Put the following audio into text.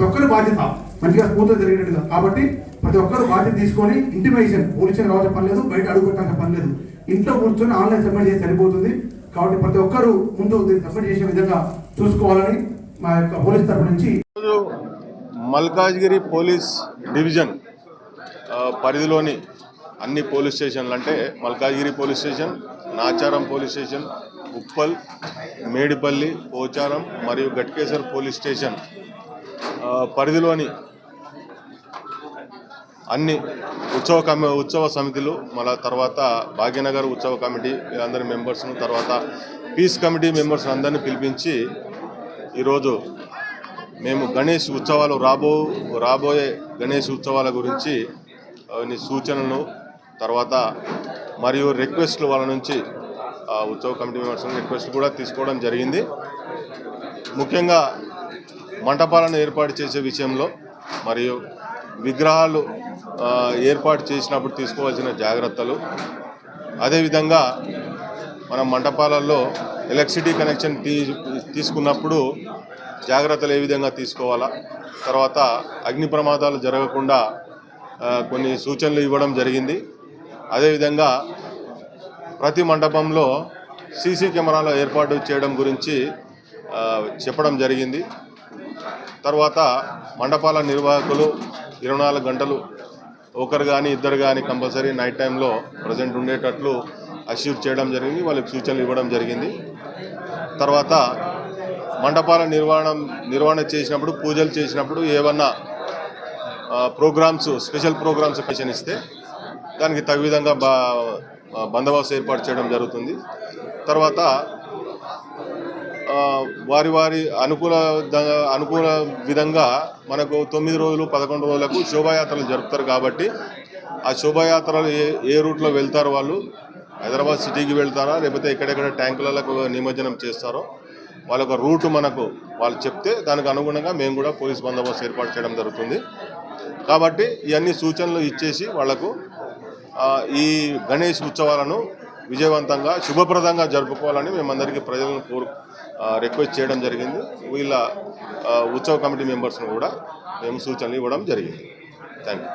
ప్రతి ఒక్కరు బాధ్యత మంచిగా స్మూత్గా జరిగినట్టుగా కాబట్టి ప్రతి ఒక్కరు బాధ్యత తీసుకొని ఇంటిమేషన్ పోలీసులు రావాల్సిన పని లేదు బయట అడుగుపెట్టాల్సిన పని లేదు. ఇంట్లో కూర్చొని ఆన్లైన్ సబ్మిట్ చేసి సరిపోతుంది. కాబట్టి ప్రతి ఒక్కరు ముందు దీన్ని సబ్మిట్ చేసే విధంగా చూసుకోవాలని మా యొక్క పోలీస్ తరఫు నుంచి మల్కాజ్గిరి పోలీస్ డివిజన్ పరిధిలోని అన్ని పోలీస్ స్టేషన్లు అంటే Malkajgiri police station Nacharam police station Uppal Medipalli Pocharam మరియు గట్కేశ్వర్ పోలీస్ స్టేషన్ పరిధిలోని అన్ని ఉత్సవ కమి ఉత్సవ సమితులు మళ్ళా తర్వాత భాగ్యనగర్ ఉత్సవ కమిటీ వీళ్ళందరి మెంబర్స్ను తర్వాత పీస్ కమిటీ మెంబర్స్ అందరినీ పిలిపించి ఈరోజు మేము గణేష్ ఉత్సవాలు రాబో రాబోయే గణేష్ ఉత్సవాల గురించి సూచనలు తర్వాత మరియు రిక్వెస్ట్లు వాళ్ళ నుంచి ఉత్సవ కమిటీ మెంబర్స్ రిక్వెస్ట్ కూడా తీసుకోవడం జరిగింది. ముఖ్యంగా మంటపాలను ఏర్పాటు చేసే విషయంలో మరియు విగ్రహాలు ఏర్పాటు చేసినప్పుడు తీసుకోవాల్సిన జాగ్రత్తలు. అదేవిధంగా మన మంటపాలలో ఎలక్ట్రిసిటీ కనెక్షన్ తీ తీసుకున్నప్పుడు జాగ్రత్తలు ఏ విధంగా తీసుకోవాలా? తర్వాత అగ్ని ప్రమాదాలు జరగకుండా కొన్ని సూచనలు ఇవ్వడం జరిగింది. అదేవిధంగా ప్రతి మండపంలో సీసీ కెమెరాల ఏర్పాటు చేయడం గురించి చెప్పడం జరిగింది. తర్వాత మండపాల నిర్వాహకులు ఇరవై నాలుగు గంటలు ఒకరు కానీ ఇద్దరు కానీ కంపల్సరీ నైట్ టైంలో ప్రజెంట్ ఉండేటట్లు అష్యూర్ చేయడం జరిగింది వాళ్ళకి సూచనలు ఇవ్వడం జరిగింది. తర్వాత మండపాల నిర్వహణ నిర్వహణ చేసినప్పుడు పూజలు చేసినప్పుడు ఏమన్నా ప్రోగ్రామ్స్ స్పెషల్ ప్రోగ్రామ్స్ కమిషన్ ఇస్తే దానికి తగు విధంగా బా బందోబస్తు ఏర్పాటు చేయడం జరుగుతుంది. తర్వాత వారి వారి అనుకూల ద- అనుకూల విధంగా మనకు తొమ్మిది రోజులు పదకొండు రోజులకు శోభాయాత్రలు జరుపుతారు కాబట్టి ఆ శోభాయాత్రలు ఏ ఏ రూట్లో వెళ్తారో వాళ్ళు? హైదరాబాద్ సిటీకి వెళ్తారా? లేకపోతే ఎక్కడెక్కడ ట్యాంకులకు నిమజ్జనం చేస్తారో? వాళ్ళొక రూట్ మనకు వాళ్ళు చెప్తే దానికి అనుగుణంగా మేము కూడా పోలీస్ బందోబస్తు ఏర్పాటు చేయడం జరుగుతుంది. కాబట్టి ఇవన్నీ సూచనలు ఇచ్చేసి వాళ్ళకు ఈ గణేష్ ఉత్సవాలను విజయవంతంగా శుభప్రదంగా జరుపుకోవాలని మేమందరికీ ప్రజలను కోరు రిక్వెస్ట్ చేయడం జరిగింది. వీళ్ళ ఉత్సవ కమిటీ మెంబర్స్ను కూడా మేము సూచనలు ఇవ్వడం జరిగింది. Thank you